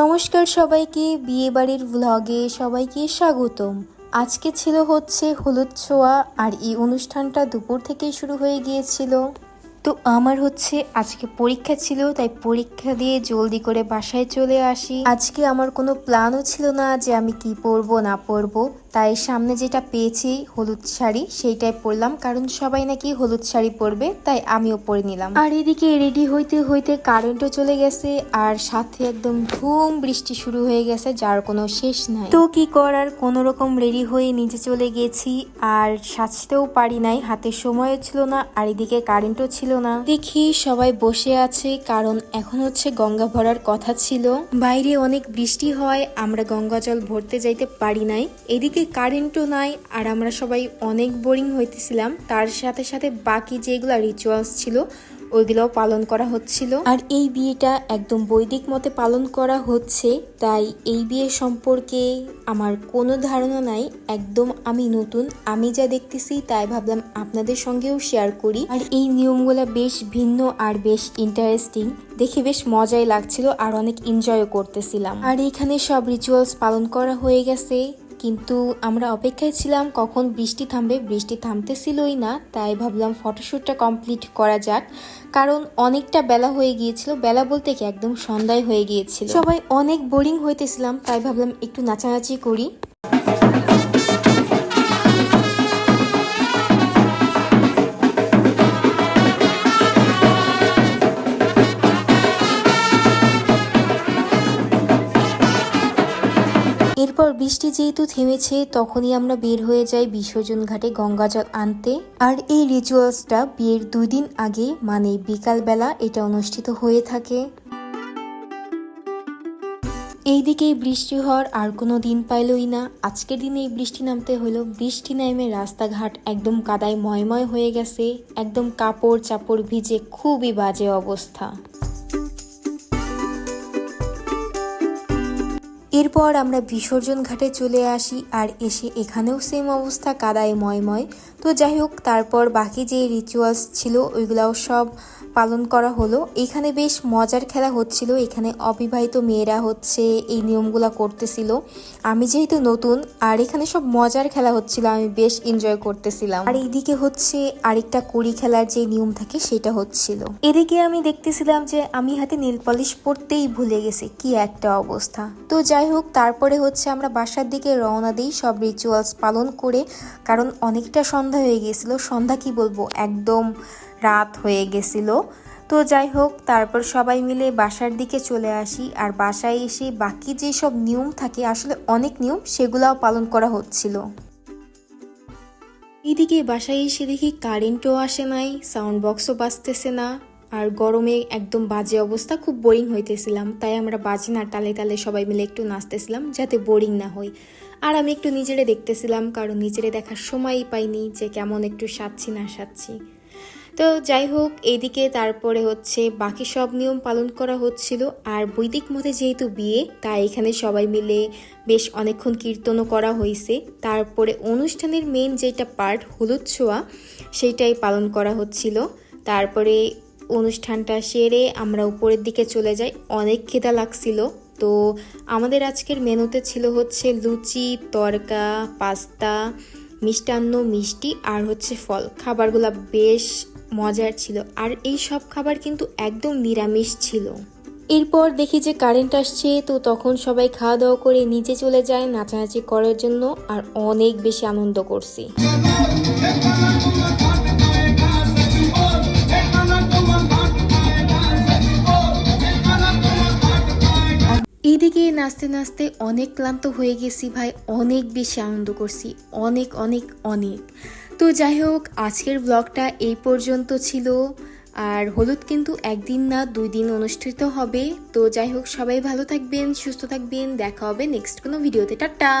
নমস্কার সবাইকে, বিয়ে বাড়ির ভ্লগে সবাইকে স্বাগতম। আজকে ছিল হচ্ছে হলুদ ছোঁয়া আর এই অনুষ্ঠানটা দুপুর থেকেই শুরু হয়ে গিয়েছিল। তো আমার হচ্ছে আজকে পরীক্ষা ছিল, তাই পরীক্ষা দিয়ে জলদি করে বাসায় চলে আসি। আজকে আমার কোনো প্ল্যানও ছিল না যে আমি কি পরবো, না পরবো। তাই সামনে যেটা পেয়েছি, হলুদ শাড়ি, সেইটাই পরলাম। কারণ সবাই নাকি হলুদ শাড়ি পরবে, তাই আমিও পরে নিলাম। আর এদিকে রেডি হইতে হইতে কারেন্টও চলে গেছে, আর সাথে একদম ধুম বৃষ্টি শুরু হয়ে গেছে, যার কোনো শেষ নাই। তো কি করার? কোনো রকম রেডি হয়ে নিচে চলে গেছি, আর সাজতেও পারি নাই, হাতে সময়ও ছিল না, আর এদিকে কারেন্টও ছিল না। দেখি সবাই বসে আছে, কারণ এখন হচ্ছে গঙ্গা ভরার কথা ছিল। বাইরে অনেক বৃষ্টি হয়, আমরা গঙ্গা জল ভরতে যাইতে পারি নাই। এদিকে কারেন্টও নাই, আর আমরা সবাই অনেক বোরিং হইতেছিলাম। তার সাথে সাথে বাকি যেগুলা রিচুয়ালস ছিল ওইগুলোও পালন করা হচ্ছিল। আর এই বিয়েটা একদম বৈদিক মতে পালন করা হচ্ছে, তাই এই বিয়ে সম্পর্কে আমার কোনো ধারণা নাই। একদম আমি নতুন, আমি যা দেখতেছি তাই ভাবলাম আপনাদের সঙ্গেও শেয়ার করি। আর এই নিয়মগুলো বেশ ভিন্ন আর বেশ ইন্টারেস্টিং দেখে বেশ মজাই লাগছিল আর অনেক এনজয়ও করতেছিলাম। আর এখানে সব রিচুয়ালস পালন করা হয়ে গেছে। কিন্তু আমরা অপেক্ষায় ছিলাম কখন বৃষ্টি থামবে, বৃষ্টি থামতেছিলই না, তাই ভাবলাম ফটোশ্যুটটা কমপ্লিট করা যাক। কারণ অনেকটা বেলা হয়ে গিয়েছিল, বেলা বলতে কি একদম সন্ধ্যায় হয়ে গিয়েছিল। সবাই অনেক বোরিং হইতেছিলাম, তাই ভাবলাম একটু নাচানাচি করি। এরপর বৃষ্টি যেহেতু থেমেছে, তখনই আমরা বের হয়ে যাই বিসর্জন ঘাটে গঙ্গা জল আনতে। আর এই রিচুয়ালসটা বিয়ের দুই দিন আগে মানে বিকালবেলা এটা অনুষ্ঠিত হয়ে থাকে। এইদিকে বৃষ্টি হওয়ার আর কোনো দিন পাইলই না। আজকের দিনে এই বৃষ্টি নামতে হলো বৃষ্টি নামে রাস্তাঘাট একদম কাদায় ময়ময় হয়ে গেছে। একদম কাপড় চাপড় ভিজে খুবই বাজে অবস্থা। এরপর আমরা বিসর্জন ঘাটে চলে আসি আর এসে এখানেও সেম অবস্থা কাদায় ময়ময় তো যাই হোক, তারপর বাকি যে রিচুয়ালস ছিল, ওইগুলাও সব পালন করা হলো। এখানে বেশ মজার খেলা হচ্ছিল। এখানে অবিবাহিত মেয়েরা হচ্ছে এই নিয়মগুলো করতেছিল। আমি যেহেতু নতুন, আর এখানে সব মজার খেলা হচ্ছিল, আমি বেশ এনজয় করতেছিলাম। আর এইদিকে হচ্ছে আরেকটা কড়ি খেলার যে নিয়ম থাকে, সেটা হচ্ছিল। এদিকে আমি দেখতেছিলাম যে, আমি হাতে নীল পলিশ পরতেই ভুলে গেছি, কি একটা অবস্থা। তো যাই হোক, তারপরে হচ্ছে আমরা বাসার দিকে রওনা দিই, সব রিচুয়ালস পালন করে। কারণ অনেকটা সন্ধ্যা হয়ে গিয়েছিল। সন্ধ্যা কি বলব? একদম রাত হয়ে গেছিল। তো যাই হোক, তারপর সবাই মিলে বাসার দিকে চলে আসি। আর বাসায় এসে বাকি যে সব নিয়ম থাকে, আসলে অনেক নিয়ম, সেগুলাও পালন করা হচ্ছিল। এইদিকে বাসায় এসে দেখি কারেন্টও আসে নাই সাউন্ড বক্সও বাজতেছে না। আর গরমে একদম বাজে অবস্থা, খুব বোরিং হইতেছিলাম। তাই আমরা বাজে না তালে তালে সবাই মিলে একটু নাচতেছিলাম, যাতে বোরিং না হই আর আমি একটু নিজেরে দেখতেছিলাম, কারণ নিজেরে দেখার সময়ই পাইনি যে কেমন একটু সাচ্ছি না সাচ্ছি তো যাই হোক, এইদিকে তারপরে হচ্ছে বাকি সব নিয়ম পালন করা হচ্ছিল। আর বৈদিক মতে যেহেতু বিয়ে, তাই এখানে সবাই মিলে বেশ অনেকক্ষণ কীর্তনও করা হয়েছে তারপরে অনুষ্ঠানের মেন যেটা পার্ট হলুদ ছোঁয়া, সেইটাই পালন করা হচ্ছিল। তারপরে অনুষ্ঠানটা সেরে আমরা উপরের দিকে চলে যাই। অনেক খেদা লাগছিল। তো আমাদের আজকের মেনুতে ছিল হচ্ছে লুচি, তরকা, পাস্তা, মিষ্টান্ন, মিষ্টি আর হচ্ছে ফল। খাবারগুলো বেশ মজার ছিল। আর এই সব খাবার কিন্তু একদম নিরামিষ ছিল। এরপর দেখি যে কারেন্ট আসছে, তো তখন সবাই খাওয়া দাওয়া করে নিচে চলে যায় নাচানাচি করার জন্য। আর অনেক বেশি আনন্দ করছি। নাচতে নাচতে অনেক ক্লান্ত হয়ে গেছি ভাই, অনেক বেশি আনন্দ করছি, অনেক অনেক অনেক। তো যাই হোক, আজকের ব্লগটা এই পর্যন্ত ছিল। আর হলুদ কিন্তু একদিন না দুই দিন অনুষ্ঠিত হবে। তো যাই হোক, সবাই ভালো থাকবেন, সুস্থ থাকবেন। দেখা হবে নেক্সট কোনো ভিডিওতে টাটা!